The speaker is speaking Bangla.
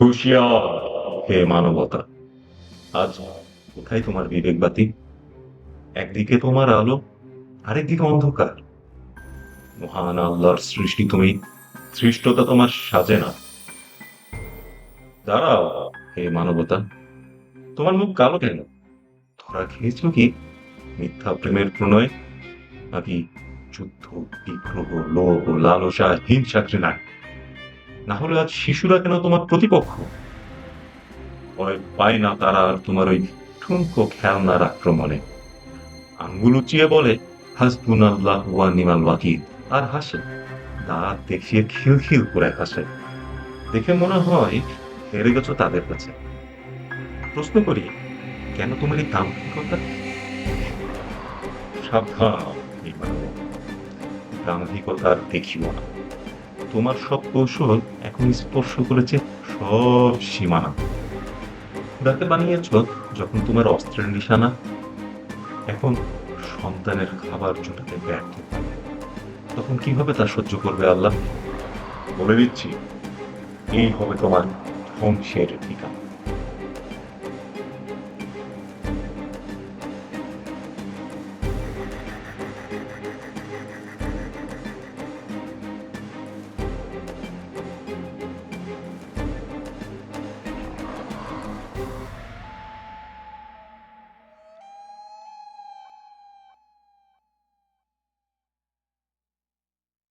হুঁশিয়ার হে মানবতা। আজ কোথায় তোমার বিবেক বাতি? একদিকে তোমার আলো, আরেকদিকে অন্ধকার। মহান আল্লাহর সৃষ্টি তুমি, সৃষ্টতা তোমার সাজে না। দাঁড়াও, হে মানবতা, তোমার মুখ কালো কেন? ধরা খেয়েছ কি? মিথ্যা প্রেমের প্রণয়? নাকি যুদ্ধ, বিগ্রহ, লোভ, লালসা, হিংসা ঘৃণায় না হলে আজ শিশুরা কেন তোমার প্রতিপক্ষ? ভয় পায় না তারা আর তোমার ওই ঠুনকো খেলনার আক্রমণে। আঙ্গুল উঁচিয়ে বলে হাসবুন আল্লাহ ওয়া নিমাল আর হাসে। দাঁত দেখিয়ে খিলখিল করে হাসে। দেখে মনে হয়, হেরে গেছো তাদের কাছে। প্রশ্ন করি, কেন তোমার এই দাম্ভিকতা? সাবধান মানব। দাম্ভিকতার দেখিও না। তোমার সব কৌশল এখন স্পর্শ করেছে সব সীমানা। ডাকে বানিয়েছ যখন তোমার অস্ত্রের নিশানা। এখন সন্তানের খাবার জোটাতে ব্যর্থ। তখন কীভাবে তা সহ্য করবে আল্লাহ? বলে দিচ্ছি, এই হবে তোমার ধ্বংসের ঠিকানা।